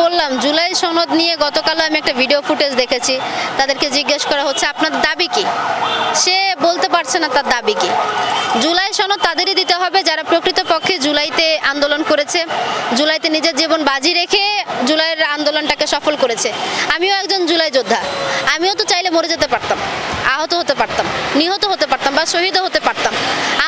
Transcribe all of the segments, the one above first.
বললাম, জুলাই সনদ নিয়ে গতকাল আমি একটা ভিডিও ফুটেজ দেখেছি। তাদেরকে জিজ্ঞেস করা হচ্ছে, আপনার দাবি কি? সে বলতে পারছে না তার দাবি কি। জুলাই সনদ তাদেরই দিতে হবে, যারা প্রকৃতপক্ষে জুলাইতে আন্দোলন করেছে, জুলাইতে নিজের জীবন বাজি রেখে জুলাইয়ের আন্দোলনটাকে সফল করেছে। আমিও একজন জুলাই যোদ্ধা, আমিও তো চাইলে মরে যেতে পারতাম, আহত হতে পারতাম, নিহত হতে পারতাম বা শহীদও হতে পারতাম।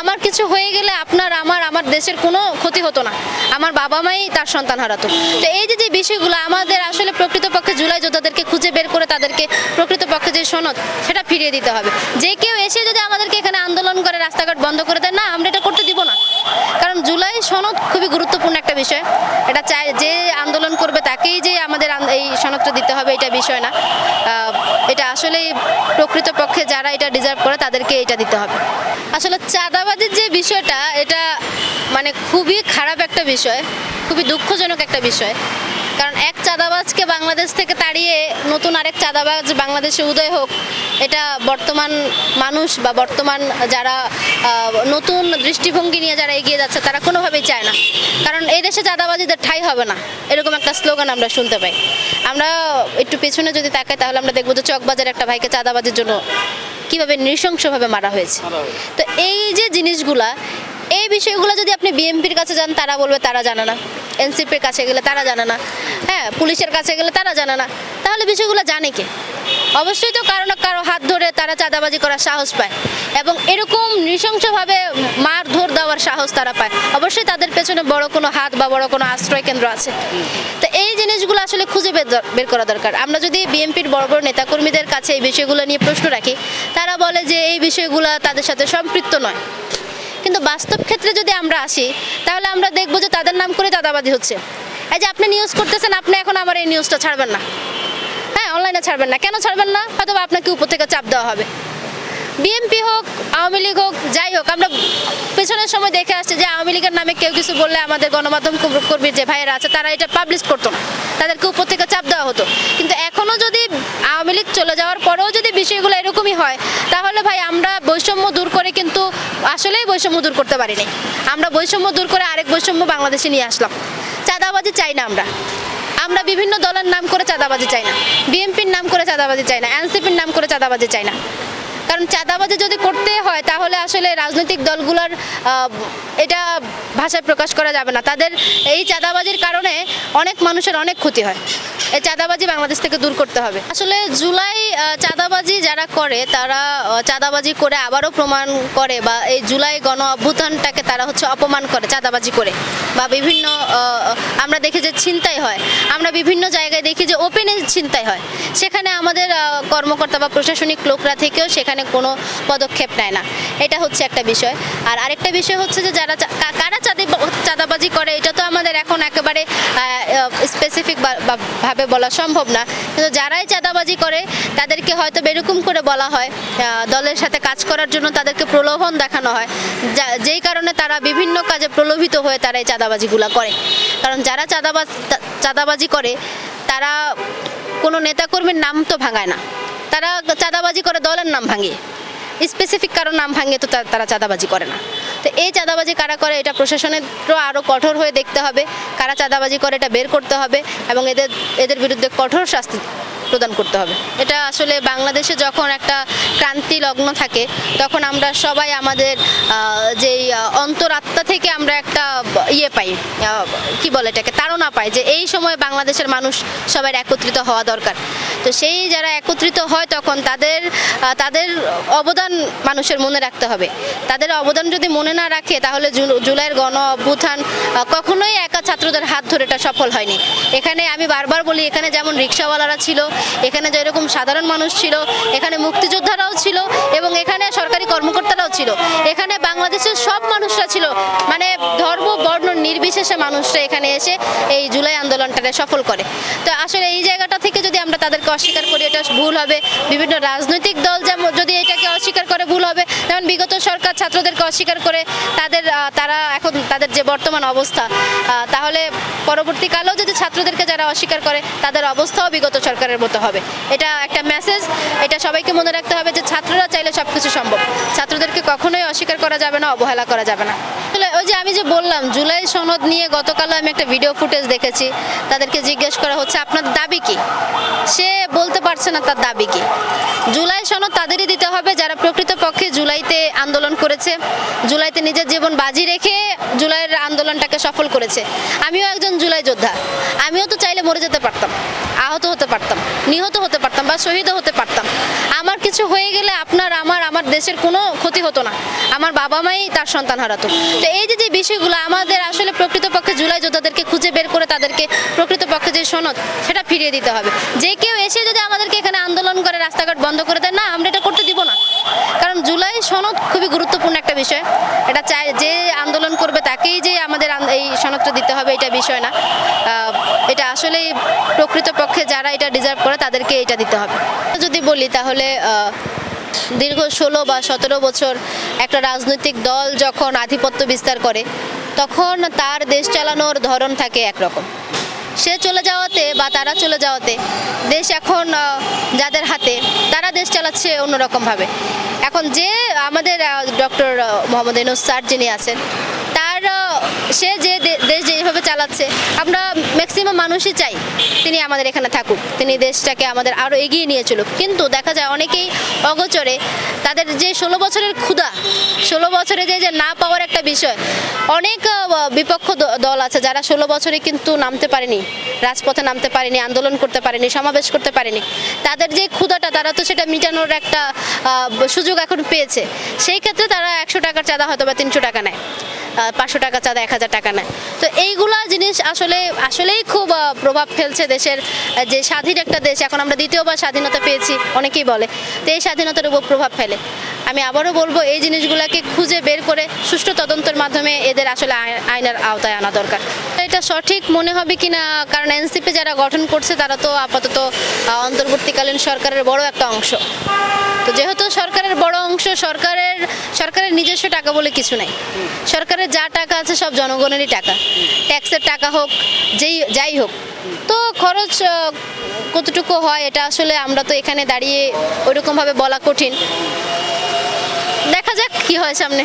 আমার কিছু হয়ে গেলে আপনার, আমার আমার দেশের কোনো ক্ষতি হতো না। আমার বাবা মাই তার সন্তান হারাতো। তো এই যে যে বিষয়গুলো আমাদের আসলে প্রকৃতপক্ষে জুলাই যোদ্ধাদেরকে খুঁজে বের করে তাদেরকে প্রকৃতপক্ষে যে সনদ, সেটা ফিরিয়ে দিতে হবে। যে কেউ এসে যদি আমাদেরকে এখানে আন্দোলন করে, রাস্তাঘাট বন্ধ করে দেয়, না, আমরা এটা করতে দিব না। কারণ জুলাই সনদ খুবই গুরুত্বপূর্ণ একটা বিষয়। এটা চাই যে আন্দোলন করবে তাকেই যে আমাদের এই সনদটা দিতে হবে, এটা বিষয় না। এটা আসলে প্রকৃতপক্ষে যারা এটা ডিজার্ভ করে, তাদেরকে এটা দিতে হবে। আসলে চাঁদাবাজির যে বিষয়টা, এটা মানে খুবই খারাপ একটা বিষয় খুবই দুঃখজনক একটা বিষয়। কারণ এক চাঁদাবাজকে বাংলাদেশ থেকে তাড়িয়ে নতুন আরেক চাঁদাবাজ বাংলাদেশে উদয় হোক এটা বর্তমান মানুষ বা বর্তমান যারা নতুন দৃষ্টিভঙ্গি নিয়ে যারা এগিয়ে যাচ্ছে তারা কোনোভাবেই চায় না। কারণ এই দেশে চাঁদাবাজিদের ঠাই হবে না এরকম একটা স্লোগান আমরা শুনতে পাই। আমরা একটু পেছনে যদি তাকাই তাহলে আমরা দেখব যে চকবাজার একটা ভাইকে চাঁদাবাজির জন্য কীভাবে নৃশংসভাবে মারা হয়েছে। তো এই যে জিনিসগুলা এই বিষয়গুলো যদি আপনি বিএমপির কাছে যান, তারা বলবে তারা জানে না। এনসিপির কাছে গেলে তারা জানে না। হ্যাঁ পুলিশের কাছে গেলে তারা জানে না। তাহলে বিষয়গুলো জানে কে? অবশ্যই তো কারও না কারও হাত ধরে তারা চাঁদাবাজি করার সাহস পায়। এবং এরকম নৃশংসভাবে মার মারধর দেওয়ার সাহস তারা পায়। অবশ্যই তাদের পেছনে বড় কোনো হাত বা বড় কোনো আশ্রয় কেন্দ্র আছে। তো এই জিনিসগুলো আসলে খুঁজে বের বের করা দরকার। আমরা যদি বিএনপির বড় বড় নেতাকর্মীদের কাছে এই বিষয়গুলো নিয়ে প্রশ্ন রাখি, তারা বলে যে এই বিষয়গুলো তাদের সাথে সম্পৃক্ত নয়। কিন্তু বাস্তব ক্ষেত্রে যদি আমরা আসি, তাহলে আমরা দেখব যে তাদের নাম করে দাদাবাদি হচ্ছে। এই যে আপনি নিউজ করতেছেন, আপনি এখন আমার এই নিউজটা ছাড়বেন না। হ্যাঁ অনলাইনে ছাড়বেন না। কেন ছাড়বেন না? হয়তো আপনাকে উপর থেকে চাপ দেওয়া হবে। বিএনপি হোক, আওয়ামী লীগ হোক, যাই হোক, আমরা পেছনের সময় দেখে আসছি যে আওয়ামী লীগের নামে কেউ কিছু বললে আমাদের গণমাধ্যম কর্মীর যে ভাইয়েরা আছে, তারা এটা পাবলিশ করতো না। তাদেরকে উপর থেকে চাপ দেওয়া হতো। কিন্তু এখনও যদি আওয়ামী লীগ চলে যাওয়ার পরেও যদি বিষয়গুলো এরকমই হয়, তাহলে ভাই আমরা বৈষম্য দূর করে কিন্তু আসলেই বৈষম্য দূর করতে পারিনি। আমরা বৈষম্য দূর করে আরেক বৈষম্য বাংলাদেশে নিয়ে আসলাম। চাঁদাবাজি চাই না আমরা। আমরা বিভিন্ন দলের নাম করে চাঁদাবাজি চাই না। বিএনপির নাম করে চাঁদাবাজি চাই না। এনসিপির নাম করে চাঁদাবাজি চাই না। কারণ চাঁদাবাজি যদি করতে হয়, তাহলে আসলে রাজনৈতিক দলগুলোর এটা ভাষায় প্রকাশ করা যাবে না। তাদের এই চাঁদাবাজির কারণে অনেক মানুষের অনেক ক্ষতি হয়। এই চাঁদাবাজি বাংলাদেশ থেকে দূর করতে হবে। আসলে জুলাই চাঁদাবাজি যারা করে, তারা চাঁদাবাজি করে আবারও প্রমাণ করে বা এই জুলাই গণ অভ্যুত্থানটাকে তারা হচ্ছে অপমান করে চাঁদাবাজি করে বা বিভিন্ন আমরা দেখি যে ছিনতাই হয়। আমরা বিভিন্ন জায়গায় দেখি যে ওপেনে ছিনতাই হয়। সেখানে আমাদের কর্মকর্তা বা প্রশাসনিক লোকরা থেকেও সেখানে কোনো পদক্ষেপ নেয় না। এটা হচ্ছে একটা বিষয়। আর আরেকটা বিষয় হচ্ছে যে যারা কারা চাঁদি চাঁদাবাজি করে, এটা তো আমাদের এখন একেবারে স্পেসিফিক ভাবে বলা সম্ভব না। কিন্তু যারাই চাঁদাবাজি করে, তাদেরকে হয়তো এরকম করে বলা হয় দলের সাথে কাজ করার জন্য তাদেরকে প্রলোভন দেখানো হয়। যেই কারণে তারা বিভিন্ন কাজে প্রলোভিত হয়ে তারা এই চাঁদাবাজিগুলো করে। কারণ যারা চাঁদাবাজ চাঁদাবাজি করে, তারা কোনো নেতাকর্মীর নাম তো ভাঙায় না। তারা চাঁদাবাজি করে দলের নাম ভাঙিয়ে স্পেসিফিক কারও নাম ভাঙিয়ে তো তারা চাঁদাবাজি করে না। তো এই চাঁদাবাজি কারা করে এটা প্রশাসনেরও আরও কঠোর হয়ে দেখতে হবে। কারা চাঁদাবাজি করে এটা বের করতে হবে এবং এদের এদের বিরুদ্ধে কঠোর শাস্তি প্রদান করতে হবে। এটা আসলে বাংলাদেশে যখন একটা ক্রান্তি লগ্ন থাকে, তখন আমরা সবাই আমাদের যেই অন্তরাত্মা থেকে আমরা একটা ইয়ে পাই কি বলে এটাকে, তাড়না পাই যে এই সময় বাংলাদেশের মানুষ সবাই একত্রিত হওয়া দরকার। তো সেই যারা একত্রিত হয় তখন তাদের তাদের অবদান মানুষের মনে রাখতে হবে। তাদের অবদান যদি মনে না রাখে তাহলে জুলাইয়ের গণ অভ্যুত্থান কখনোই একা ছাত্রদের হাত ধরে এটা সফল হয়নি। এখানে আমি বারবার বলি, এখানে যেমন রিক্সাওয়ালারা ছিল, এখানে যেরকম সাধারণ মানুষ ছিল, এখানে মুক্তিযোদ্ধারাও ছিল এবং এখানে সরকারি কর্মকর্তারাও ছিল। এখানে বাংলাদেশের সব মানুষরা ছিল। মানে নির্বিশেষে মানুষরা এখানে এসে এই জুলাই আন্দোলনটাকে সফল করে। তো আসলে এই জায়গাটা থেকে যদি আমরা তাদেরকে অস্বীকার করি, এটা ভুল হবে। বিভিন্ন রাজনৈতিক দল যেমন, যদি এটাকে অস্বীকার করে ভুল হবে, যেমন বিগত সরকার ছাত্রদেরকে অস্বীকার করে, তাদের তারা এখন তাদের যে বর্তমান অবস্থা তাহলে পরবর্তীকালেও যদি ছাত্রদেরকে যারা অস্বীকার করে, তাদের অবস্থাও বিগত সরকারের মতো হবে। এটা একটা মেসেজ এটা সবাইকে মনে রাখতে হবে যে ছাত্ররা চাইলে সব কিছু সম্ভব। ছাত্রদেরকে কখনোই অস্বীকার করা যাবে না, অবহেলা করা যাবে না। ওই যে আমি যে বললাম, জুলাই সনদ নিয়ে গতকালও আমি একটা ভিডিও ফুটেজ দেখেছি। তাদেরকে জিজ্ঞেস করা হচ্ছে, আপনার দাবি কি? সে বলতে পারছে না তার দাবি কি। জুলাই সনদ তাদেরই দিতে হবে, যারা প্রকৃতপক্ষে জুলাইতে আন্দোলন করেছে, জুলাইতে নিজের জীবন বাজি রেখে জুলাইয়ের আন্দোলনটাকে সফল করেছে। আমিও একজন জুলাই যোদ্ধা, আমিও তো চাইলে মরে যেতে পারতাম, আহত হতে পারতাম, নিহত হতে পারতাম বা শহীদও হতে পারতাম। আমার কিছু হয়ে গেলে আপনার, আমার দেশের কোনো ক্ষতি হতো না। আমার বাবা মাই তার সন্তান হারাতো। তো এই যে যে বিষয়গুলো আমাদের আসলে প্রকৃতপক্ষে জুলাই যোদ্ধাদেরকে খুঁজে বের করে তাদেরকে প্রকৃতপক্ষে যে সনদ, সেটা ফিরিয়ে দিতে হবে। যে কেউ এসে যদি আমাদেরকে এখানে আন্দোলন করে, রাস্তাঘাট বন্ধ করে দেয়, না, আমরা এটা করতে দিব না। কারণ জুলাই সনদ খুবই গুরুত্বপূর্ণ একটা বিষয়। এটা চাই যে আন্দোলন করবে, তাকেই যে আমাদের এই সনদটা দিতে হবে, এটা বিষয় না। এটা আসলে প্রকৃতপক্ষে যারা এটা ডিজার্ভ করে, তাদেরকে এটা দিতে হবে। যদি বলি তাহলে দীর্ঘ ষোলো বা সতেরো বছর একটা রাজনৈতিক দল যখন আধিপত্য বিস্তার করে, তখন তার দেশ চালানোর ধরন থাকে একরকম। সে চলে যাওয়াতে বা তারা চলে যাওয়াতে দেশ এখন যাদের হাতে, তারা দেশ চালাচ্ছে অন্যরকমভাবে। এখন যে আমাদের ডক্টর মোহাম্মদ ইনুস স্যার যিনি আছেন সে যে দেশ যেভাবে চালাচ্ছে, আমরা ম্যাক্সিমাম মানুষই চাই তিনি আমাদের এখানে থাকুক। তিনি দেশটাকে আমাদের আরও এগিয়ে নিয়ে চলুক। কিন্তু দেখা যায় অনেকেই অগোচরে তাদের যে ষোলো বছরের ক্ষুধা, ষোলো বছরে যে যে না পাওয়ার একটা বিষয়, অনেক বিপক্ষ দল আছে যারা ষোলো বছরে কিন্তু নামতে পারেনি, রাজপথে নামতে পারেনি, আন্দোলন করতে পারেনি, সমাবেশ করতে পারেনি। তাদের যে ক্ষুধাটা, তারা তো সেটা মিটানোর একটা সুযোগ এখন পেয়েছে। সেই ক্ষেত্রে তারা একশো টাকার চাঁদা হয়তো বা তিনশো টাকা নেয়। পাঁচশো টাকা চাঁদা, এক হাজার টাকা নেয়। তো এইগুলা জিনিস আসলে, আসলেই খুব প্রভাব ফেলছে দেশের যে স্বাধীন একটা দেশ, এখন আমরা দ্বিতীয়বার স্বাধীনতা পেয়েছি, অনেকেই বলে, তো এই স্বাধীনতার উপর প্রভাব ফেলে। আমি আবারও বলব, এই জিনিসগুলোকে খুঁজে বের করে সুষ্ঠু তদন্তের মাধ্যমে এদের আসলে আই- আইনের আওতায় আনা দরকার। এটা সঠিক মনে হবে কি না কারণ এনসিপি যারা গঠন করছে, তারা তো আপাতত অন্তর্বর্তীকালীন সরকারের বড় একটা অংশ। তো যেহেতু সরকারের বড় অংশ, সরকারের সরকারের নিজস্ব টাকা বলে কিছু নাই। সরকারের যা টাকা আছে সব জনগণেরই টাকা। ট্যাক্সের টাকা হোক, যেই, যাই হোক। তো খরচ কতটুকু হয় এটা আসলে আমরা তো এখানে দাঁড়িয়ে ওইরকমভাবে বলা কঠিন। দেখা যাক কি হয় সামনে।